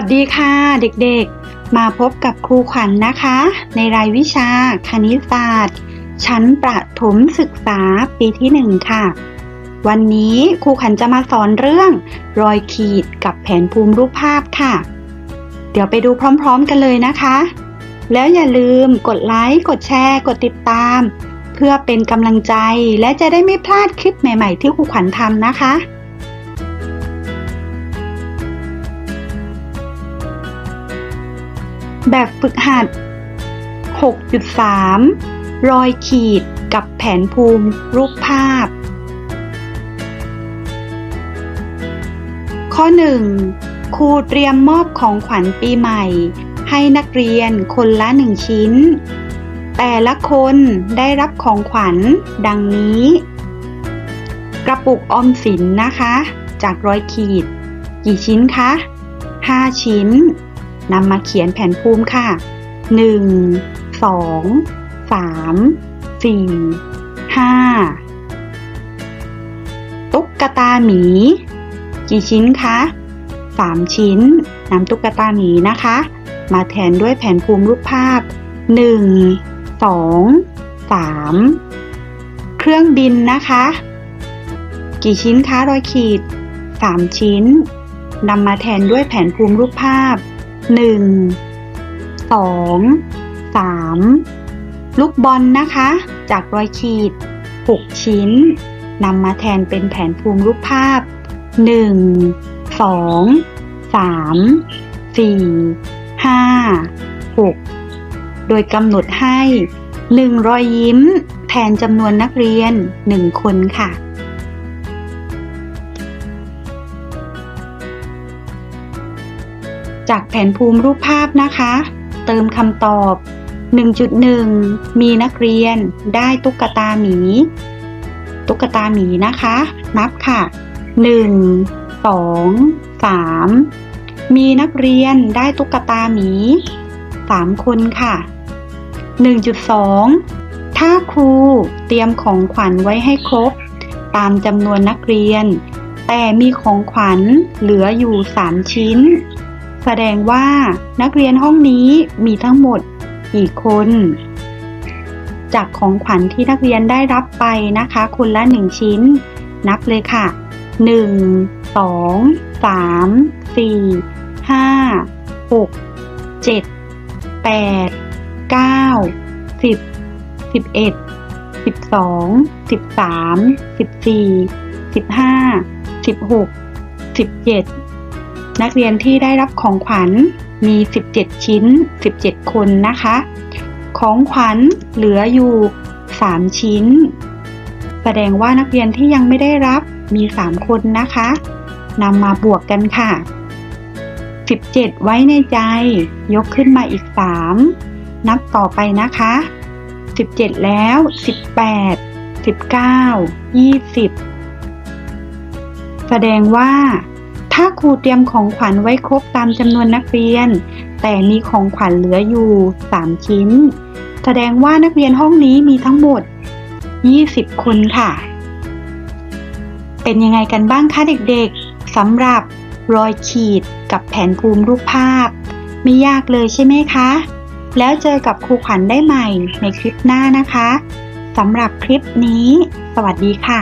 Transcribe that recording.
วัสดีค่ะเด็กๆ มาพบกับครูขวัญนนะคะ ในรายวิชาคณิตศาสตร์ ชั้นประถมศึกษาปีที่หนึ่งค่ะ วันนี้ครูขวัญจะมาสอนเรื่อง รอยขีดกับแผนภูมิรูปภาพค่ะ เดี๋ยวไปดูพร้อมๆกันเลยนะคะ แล้วอย่าลืมกดไลค์กดแชร์ กดติดตาม เพื่อเป็นกำลังใจและจะได้ไม่พลาดคลิปใหม่ ๆ ที่ครูขวัญทำนะคะ แบบฝึกหัด 6.3 รอยขีดกับแผนภูมิรูปภาพ ข้อ 1. ครูเตรียมมอบของขวัญปีใหม่ ให้นักเรียนคนละหนึ่งชิ้น แต่ละคนได้รับของขวัญดังนี้ กระปุกออมสินนะคะ จากรอยขีด กี่ชิ้นคะ 5 ชิ้น นำมาเขียนแผนภูมิค่ะ 1 2 3 4 5 ตุ๊กตาหมี กี่ชิ้นคะ3 ชิ้นนำตุ๊กตาหมีนะคะ มาแทนด้วยแผนภูมิรูปภาพ 1 2 3 เครื่องบินนะคะ กี่ชิ้นคะรอยขีด 3 ชิ้นนำมาแทนด้วยแผนภูมิรูปภาพ 1 2 3ลูกบอลนะคะ จากรอยขีด 6 ชิ้นนำมาแทนเป็นแผนภูมิรูปภาพ 1 2 3 4 5 6 โดยกำหนดให้ 1 รอยยิ้ม แทนจำนวนนักเรียน 1 คนค่ะ จากแผนภูมิรูปภาพนะคะ เติมคำตอบ 1.1 มีนักเรียนได้ตุ๊กตาหมี ตุ๊กตาหมีนะคะ นับค่ะ 1 2 3 มีนักเรียนได้ตุ๊กตาหมี 3 คนค่ะ 1.2 ถ้าครูเตรียมของขวัญไว้ให้ครบ ตามจำนวนนักเรียน แต่มีของขวัญเหลืออยู่ 3 ชิ้น แสดงว่านักเรียนห้องนี้มีทั้งหมดกี่คน จากของขวัญที่นักเรียนได้รับไปนะคะ คนละ 1 ชิ้น นับเลยค่ะ 1 2 3 4 5 6 7 8 9 10 11 12 13 14 15 16 17 นักเรียนที่ได้รับของขวัญมี 17 ชิ้น 17 คนนะคะ ของขวัญเหลืออยู่ 3 ชิ้น แสดงว่านักเรียนที่ยังไม่ได้รับมี 3 คนนะคะนำมาบวกกันค่ะ 17 ไว้ในใจ ยกขึ้นมาอีก 3 นับต่อไปนะคะ 17 แล้ว 18 19 20 แสดงว่า ถ้าครูเตรียมของขวัญไว้ครบตามจำนวนนักเรียน แต่มีของขวัญเหลืออยู่ 3 ชิ้น แสดงว่านักเรียนห้องนี้มีทั้งหมด 20 คนค่ะ เป็นยังไงกันบ้างคะเด็กๆสำหรับรอยขีดกับแผนภูมิรูปภาพ ไม่ยากเลยใช่ไหมคะ แล้วเจอกับครูขวัญได้ใหม่ในคลิปหน้านะคะสำหรับคลิปนี้ สวัสดีค่ะ